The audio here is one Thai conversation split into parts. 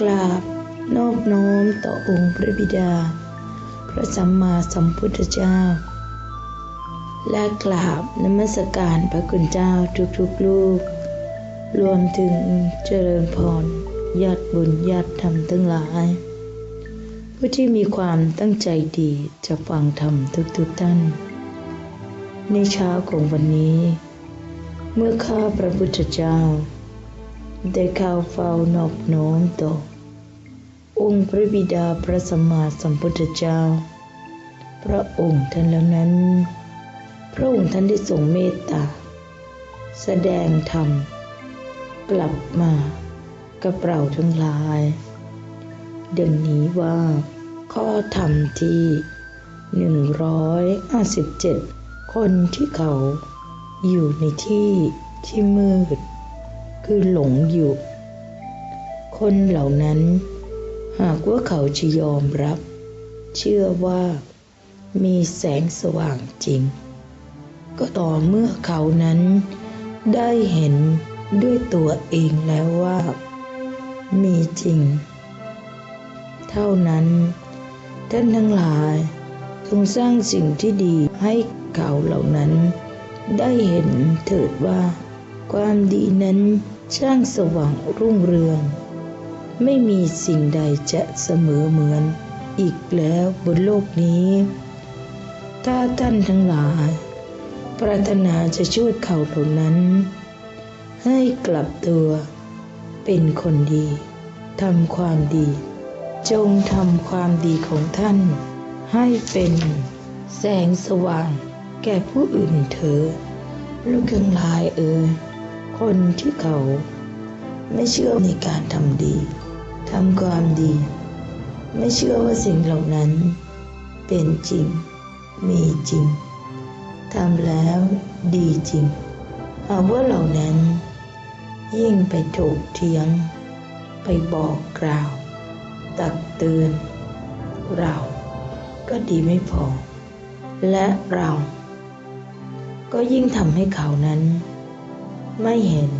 กราบนอบน้อมต่อองค์พระบิดา พระสัมมาสัมพุทธเจ้า และกราบนมัสการพระคุณเจ้าทุกๆลูก รวมถึงเจริญพรญาติบุญญาติธรรมทั้งหลาย ผู้ที่มีความตั้งใจดีจะฟังธรรมทุกๆท่าน ในเช้าของวันนี้ เมื่อข้าพระพุทธเจ้า ได้เข้าเฝ้านอบน้อมต่อ องค์พระบิดาพระสัมมาสัมพุทธเจ้า พระองค์ท่านแล้วนั้น พระองค์ท่านได้ทรงเมตตา แสดงธรรม กลับมากับเราทั้งหลาย ดังนี้ว่าข้อธรรมที่157คนที่เขาอยู่ในที่ที่มืด คือหลงอยู่ คนเหล่านั้น หากว่าเขาจะยอมรับ เชื่อว่ามีแสงสว่างจริง ก็ต่อเมื่อเขานั้นได้เห็นด้วยตัวเองแล้วว่า มีจริง เท่านั้น ท่านทั้งหลายจงสร้างสิ่งที่ดีให้เขาเหล่านั้น ได้เห็นเถิดว่า ความดีนั้นช่างสว่างรุ่งเรือง ไม่มีสิ่งใดจะเสมอเหมือน อีกแล้วบนโลกนี้ ถ้าท่านทั้งหลาย ปรารถนาจะช่วยเขาเหล่านั้น ให้กลับตัว เป็นคนดีทำความดี จงทำความดีของท่าน ให้เป็นแสงสว่าง แก่ผู้อื่นเถอลูกทั้งหลายเอ่ยคนที่เขาไม่เชื่อในการทำดี ทำความดี ไม่เชื่อว่าสิ่งเหล่านั้น เป็นจริง มีจริงทำแล้วดีจริงหาว่าเหล่านั้น ยิ่งไปถกเถียง ไปบอกกล่าว ตักเตือน เราก็ดีไม่พอ และเราก็ยิ่งทำให้เขานั้น ไม่เห็น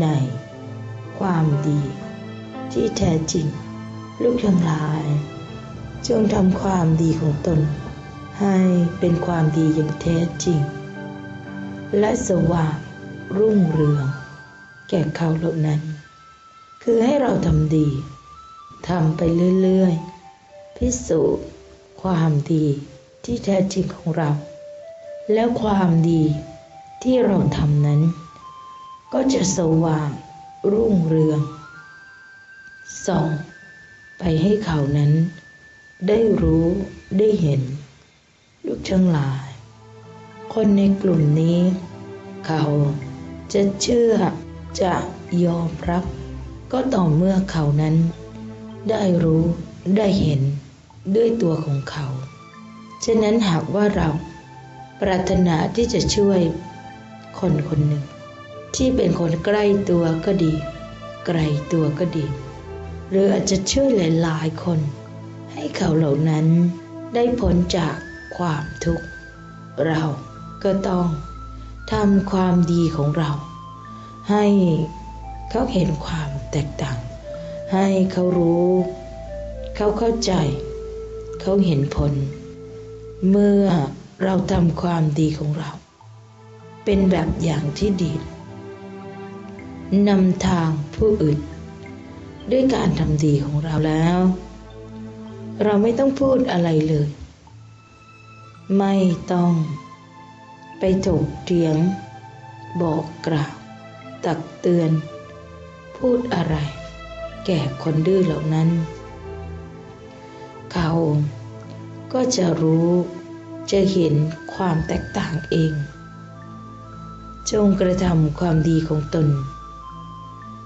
ในความดี ที่แท้จริง ลูกทั้งหลาย จงทำความดีของตน ให้เป็นความดีอย่างแท้จริง และสว่างรุ่งเรือง แก่เขาเหล่านั้น คือให้เราทำดีทำไปเรื่อยๆ พิสูจน์ความดีที่แท้จริงของเรา แล้วความดีที่เราทำนั้น ก็จะสว่างรุ่งเรือง ส่องไปให้เขานั้น ได้รู้ได้เห็น ลูกทั้งหลาย คนในกลุ่มนี้ เขาจะเชื่อจะยอมรับ ก็ต่อเมื่อเขานั้น ได้รู้ได้เห็นด้วยตัวของเขา ฉะนั้นหากว่าเราปรารถนาที่จะช่วยคนคนหนึ่ง ที่เป็นคนใกล้ตัวก็ดี ไกลตัวก็ดี หรืออาจจะช่วยหลายๆคน ให้เขาเหล่านั้นได้พ้นจากความทุกข์ เราก็ต้องทำความดีของเรา ให้เขาเห็นความแตกต่าง ให้เขารู้ เขาเข้าใจ เขาเห็นผล เมื่อเราทำความดีของเรา เป็นแบบอย่างที่ดีนำทางผู้อื่น ด้วยการทำดีของเราแล้ว เราไม่ต้องพูดอะไรเลย ไม่ต้อง ไปถกเถียง บอกกล่าว ตักเตือน พูดอะไร แก่คนดื้อเหล่านั้น เขาก็จะรู้จะเห็นความแตกต่างเอง จงกระทำความดีของตน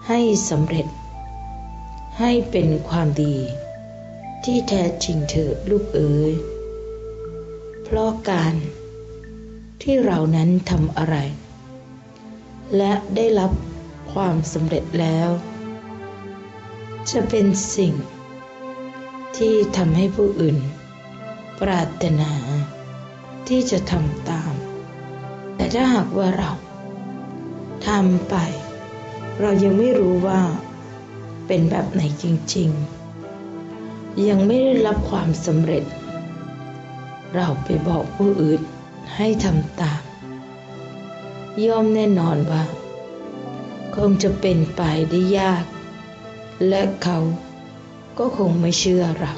ให้สำเร็จ ให้เป็นความดี ที่แท้จริงเถิดลูกเอ๋ย เพราะการที่เรานั้นทำอะไร และได้รับความสำเร็จแล้ว จะเป็นสิ่ง ที่ทำให้ผู้อื่น ปรารถนาที่จะทำตาม แต่ถ้าหากว่าเราทำไป เรายังไม่รู้ว่า เป็นแบบไหนจริง ๆ ยังไม่ได้รับความสำเร็จ เราไปบอกผู้อื่นให้ทำตาม ย่อมแน่นอนว่า คงจะเป็นไปได้ยาก และเขาก็คงไม่เชื่อเรา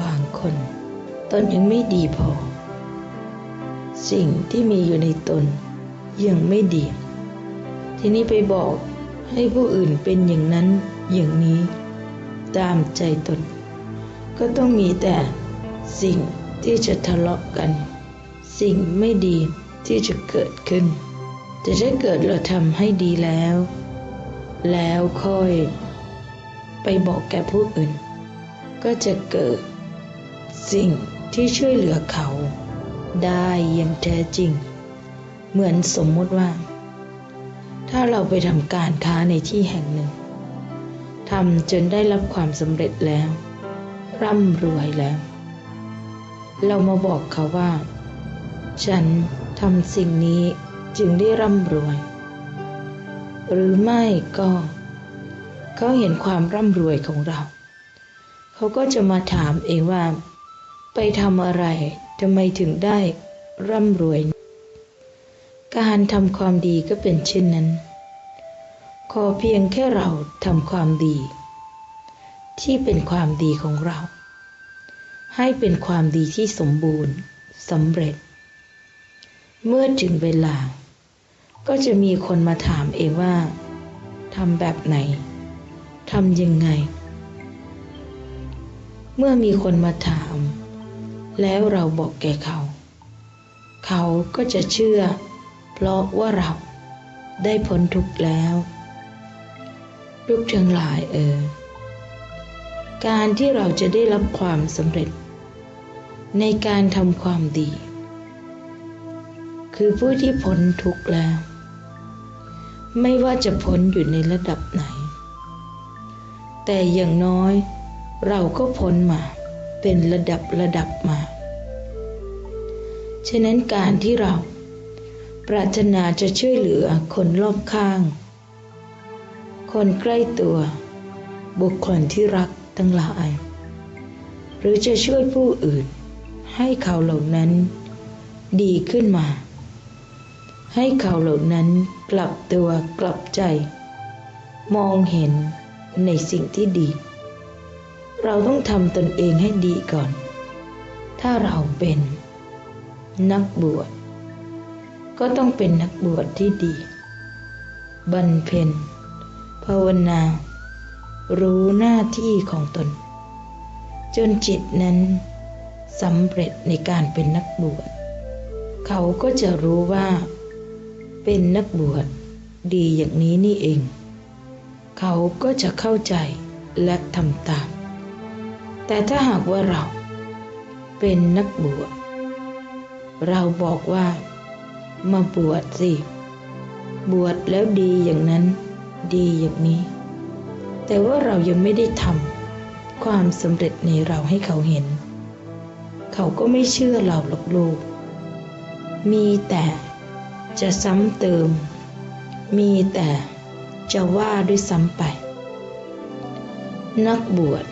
บางคนตนยังไม่ดีพอ สิ่งที่มีอยู่ในตนยังไม่ดี ทีนี้ไปบอก ให้ผู้อื่นเป็นอย่างนั้นอย่างนี้ ตามใจตน ก็ต้องมีแต่สิ่งที่จะทะเลาะกัน สิ่งไม่ดีที่จะเกิดขึ้น แต่ถ้าเกิดเราทำให้ดีแล้ว แล้วค่อยไปบอกแก่ผู้อื่น ก็จะเกิดสิ่งที่ช่วยเหลือเขา ได้อย่างแท้จริง เหมือนสมมติว่า ถ้าเราไปทำการค้าในที่แห่งหนึ่งทำจนได้รับความสำเร็จแล้ว ร่ำรวยแล้ว เรามาบอกเขาว่า ฉันทำสิ่งนี้จึงได้ร่ำรวย หรือไม่ก็ เขาเห็นความร่ำรวยของเรา เขาก็จะมาถามเองว่า ไปทำอะไรทำไมถึงได้ร่ำรวย การทำความดีก็เป็นเช่นนั้น ขอเพียงแค่เราทำความดี ที่เป็นความดีของเรา ให้เป็นความดีที่สมบูรณ์สำเร็จ เมื่อถึงเวลา ก็จะมีคนมาถามเองว่าทำแบบไหนทำยังไง เมื่อมีคนมาถาม แล้วเราบอกแก่เขา เขาก็จะเชื่อ เพราะว่าเราได้พ้นทุกข์แล้วลูกทั้งหลายเออการที่เราจะได้รับความสำเร็จ ในการทำความดี คือผู้ที่พ้นทุกข์แล้ว ไม่ว่าจะพ้นอยู่ในระดับไหน แต่อย่างน้อยเราก็พ้นมาเป็นระดับระดับมา ฉะนั้นการที่เรา ปรารถนาจะช่วยเหลือคนรอบข้าง คนใกล้ตัว บุคคลที่รักทั้งหลาย หรือจะช่วยผู้อื่น ให้เขาเหล่านั้น ดีขึ้นมา ให้เขาเหล่านั้นกลับตัวกลับใจ มองเห็นในสิ่งที่ดี เราต้องทำตนเองให้ดีก่อน ถ้าเราเป็นนักบวช ก็ต้องเป็นนักบวชที่ดีบรรเพนภาวนา รู้หน้าที่ของตน จนจิตนั้นสำเร็จในการเป็นนักบวช เขาก็จะรู้ว่า เป็นนักบวชดีอย่างนี้นี่เอง เขาก็จะเข้าใจและทำตาม แต่ถ้าหากว่าเราเป็นนักบวช เราบอกว่า มาบวชสิ บวชแล้วดีอย่างนั้น ดีอย่างนี้ แต่ว่าเรายังไม่ได้ทำความสำเร็จในเราให้เขาเห็น เขาก็ไม่เชื่อเราหรอกลูก มีแต่จะซ้ำเติม มีแต่จะว่าด้วยซ้ำไป นักบวช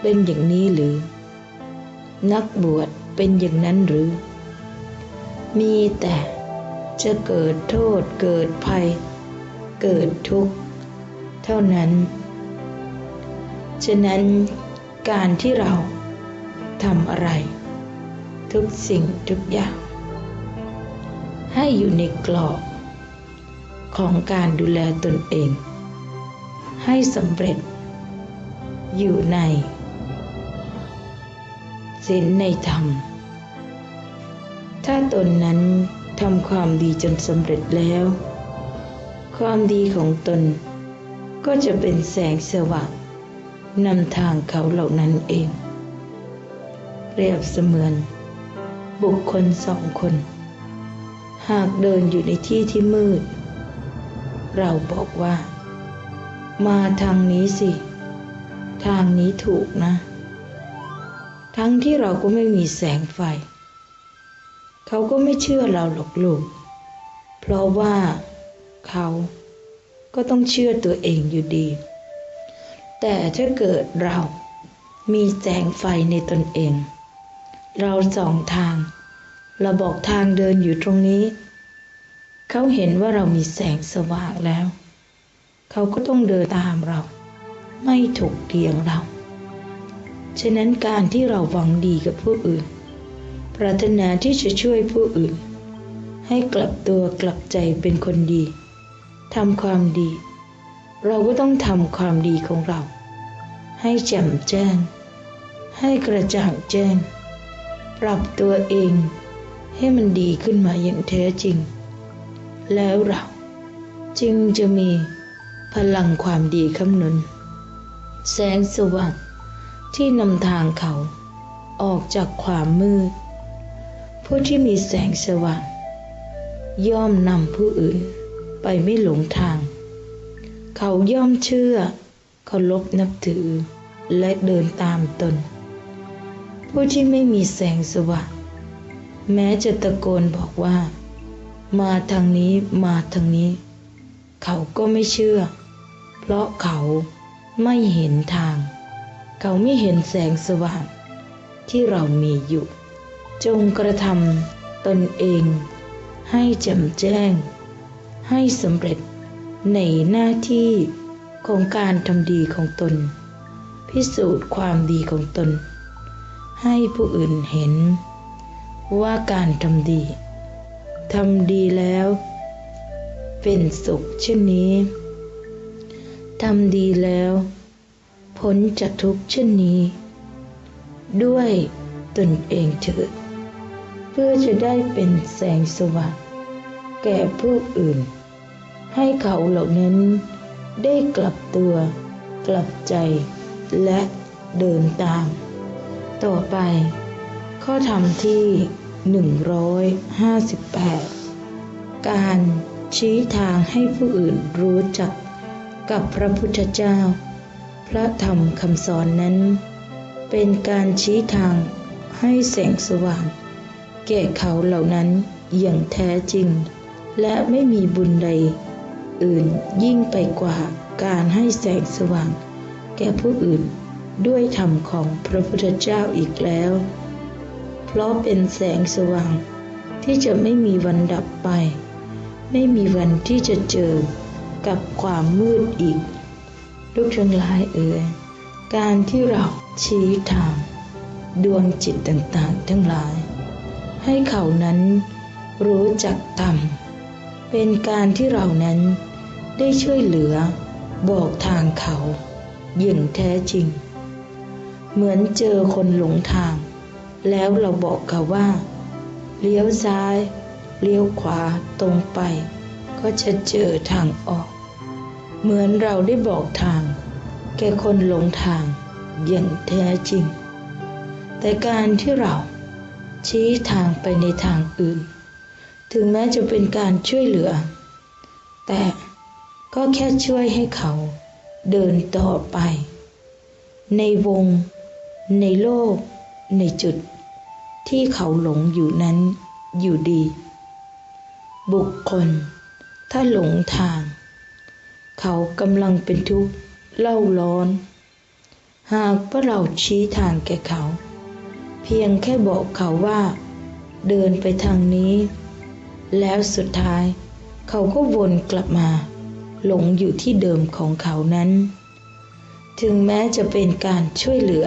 เป็นอย่างนี้หรือ นักบวชเป็นอย่างนั้นหรือ มีแต่ จะเกิดโทษเกิดภัย เกิดทุกข์ เท่านั้น ฉะนั้นการที่เราทำอะไร ทุกสิ่งทุกอย่าง ให้อยู่ในกรอบ ของการดูแลตนเอง ให้สำเร็จ อยู่ในศีลในธรรม ถ้าตนนั้น ทำความดีจนสำเร็จแล้ว ความดีของตนก็จะเป็นแสงสว่างนำทางเขาเหล่านั้นเอง เปรียบเสมือน บุคคลสองคน หากเดินอยู่ในที่ที่มืด เราบอกว่า มาทางนี้สิ ทางนี้ถูกนะ ทั้งที่เราก็ไม่มีแสงไฟ เขาก็ไม่เชื่อเราหรอกลูก เพราะว่าเขาก็ต้องเชื่อตัวเองอยู่ดี แต่ถ้าเกิดเรามีแสงไฟในตนเอง เราส่องทาง เราบอกทางเดินอยู่ตรงนี้ เขาเห็นว่าเรามีแสงสว่างแล้ว เขาก็ต้องเดินตามเรา ไม่ถูกเทียงเรา ฉะนั้นการที่เราหวังดีกับผู้อื่น ปรารถนาที่จะช่วยผู้อื่น ให้กลับตัวกลับใจเป็นคนดีทำความดี เราก็ต้องทำความดีของเรา ให้แจ่มแจ้ง ให้กระจ่างแจ้ง ปรับตัวเองให้มันดีขึ้นมาอย่างแท้จริง แล้วเราจึงจะมีพลังความดีคำนุนแสงสว่างที่นำทางเขาออกจากความมืด ผู้ที่มีแสงสว่าง ย่อมนำผู้อื่นไปไม่หลงทาง เขาย่อมเชื่อเคารพนับถือและเดินตามตน ผู้ที่ไม่มีแสงสว่าง แม้จะตะโกนบอกว่า มาทางนี้มาทางนี้ เขาก็ไม่เชื่อ เพราะเขาไม่เห็นทาง เขาไม่เห็นแสงสว่างที่เรามีอยู่ จงกระทำตนเอง ให้แจ่มแจ้ง ให้สำเร็จในหน้าที่ของการทำดีของตน พิสูจน์ความดีของตน ให้ผู้อื่นเห็น ว่าการทำดีทำดีแล้ว เป็นสุขเช่นนี้ทำดีแล้วพ้นจากทุกข์เช่นนี้ ด้วยตนเองเถิด เพื่อจะได้เป็นแสงสว่างแก่ผู้อื่น ให้เขาเหล่านั้นได้กลับตัว กลับใจและเดินตาม ต่อไป ข้อธรรมที่ 158 การชี้ทางให้ผู้อื่นรู้จักกับพระพุทธเจ้า พระธรรมคำสอนนั้น เป็นการชี้ทางให้แสงสว่าง แก่เขาเหล่านั้นอย่างแท้จริง และไม่มีบุญใด อื่นยิ่งไปกว่าการให้แสงสว่าง แก่ผู้อื่นด้วยธรรมของพระพุทธเจ้าอีกแล้ว เพราะเป็นแสงสว่าง ที่จะไม่มีวันดับไป ไม่มีวันที่จะเจอกับความมืดอีก ลูกทั้งหลายเอ่ยการที่เราชี้ทาง ดวงจิตต่างๆ ทั้งหลาย ให้เขานั้นรู้จักธรรมเป็นการที่เรานั้นได้ช่วยเหลือบอกทางเขาอย่างแท้จริง เหมือนเจอคนหลงทาง แล้วเราบอกเขาว่า เลี้ยวซ้าย เลี้ยวขวาตรงไป ก็จะเจอทางออก เหมือนเราได้บอกทาง แก่คนหลงทางอย่างแท้จริง แต่การที่เรา ชี้ทางไปในทางอื่น ถึงแม้จะเป็นการช่วยเหลือ แต่ก็แค่ช่วยให้เขาเดินต่อไป ในวง ในโลก ในจุดที่เขาหลงอยู่นั้นอยู่ดี บุคคล ถ้าหลงทาง เขากำลังเป็นทุกข์เล่าร้อน หากว่าเราชี้ทางแก่เขา เพียงแค่บอกเขาว่า เดินไปทางนี้ แล้วสุดท้ายเขาก็วนกลับมา หลงอยู่ที่เดิมของเขานั้น ถึงแม้จะเป็นการช่วยเหลือ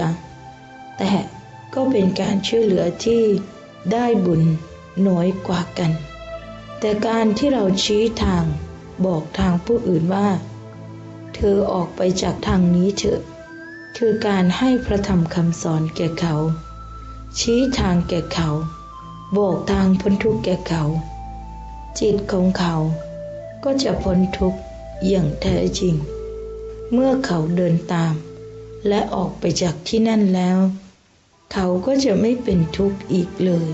แต่ก็เป็นการช่วยเหลือที่ได้บุญน้อยกว่ากัน แต่การที่เราชี้ทางบอกทางผู้อื่นว่า เธอออกไปจากทางนี้เถอะ คือการให้พระธรรมคำสอนแก่เขา ชี้ทางแก่เขา บอกทางพ้นทุกข์แก่เขา จิตของเขาก็จะพ้นทุกข์อย่างแท้จริง เมื่อเขาเดินตาม และออกไปจากที่นั่นแล้ว เขาก็จะไม่เป็นทุกข์อีกเลย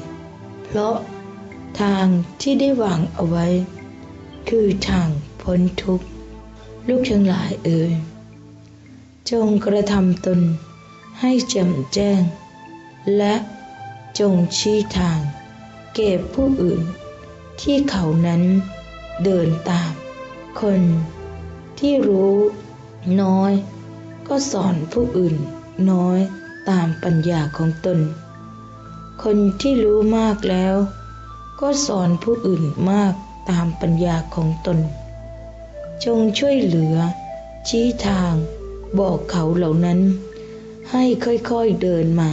เพราะทางที่ได้วางเอาไว้ คือทางพ้นทุกข์ ลูกทั้งหลายเอ่ยจงกระทำตนให้แจ่มแจ้ง และจงชี้ทาง เก็บผู้อื่น ที่เขานั้นเดินตาม คนที่รู้น้อยก็ก็สอนผู้อื่นน้อยตามปัญญาของตน คนที่รู้มากแล้ว ก็สอนผู้อื่นมากตามปัญญาของตน จงช่วยเหลือ ชี้ทาง บอกเขาเหล่านั้น ให้ค่อยๆเดินมา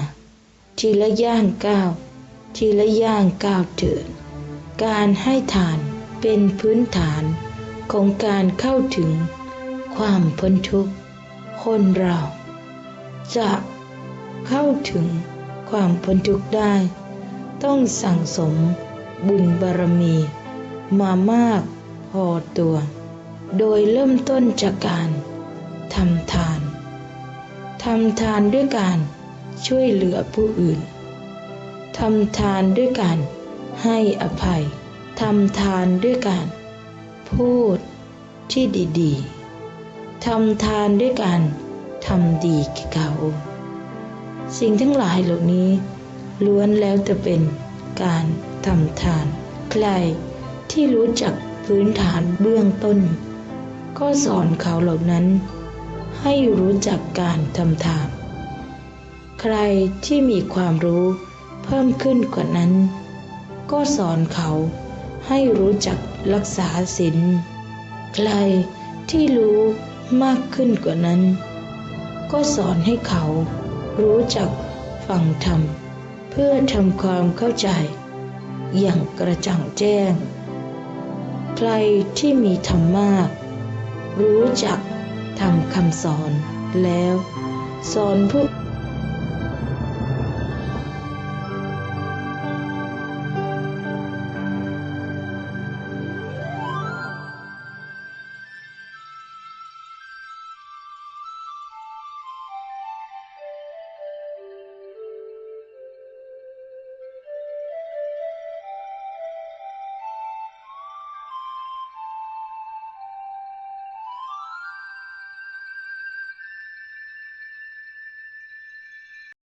ทีละย่างก้าวทีละย่างก้าวเถิดการให้ทานเป็นพื้นฐานของการเข้าถึงความพ้นทุกข์ คนเราจะเข้าถึงความพ้นทุกข์ได้ ต้องสั่งสมบุญบารมี มามากพอตัว โดยเริ่มต้นจากการทำทานทำทานด้วยการ ช่วยเหลือผู้อื่นทำทานด้วยการให้อภัยทำทานด้วยการพูดที่ดีๆทำทานด้วยการทำดีแก่เขาสิ่งทั้งหลายเหล่านี้ ล้วนแล้วแต่เป็นการทำทาน ใครที่รู้จักพื้นฐานเบื้องต้น ก็สอนเขาเหล่านั้น ให้รู้จักการทำทาน ใครที่มีความรู้เพิ่มขึ้นกว่านั้น ก็สอนเขาให้รู้จักรักษาศีลใครที่รู้มากขึ้นกว่านั้น ก็สอนให้เขารู้จักฟังธรรม เพื่อทำความเข้าใจ อย่างกระจ่างแจ้ง ใครที่มีธรรมมาก รู้จักทำคำสอนแล้ว สอนผู้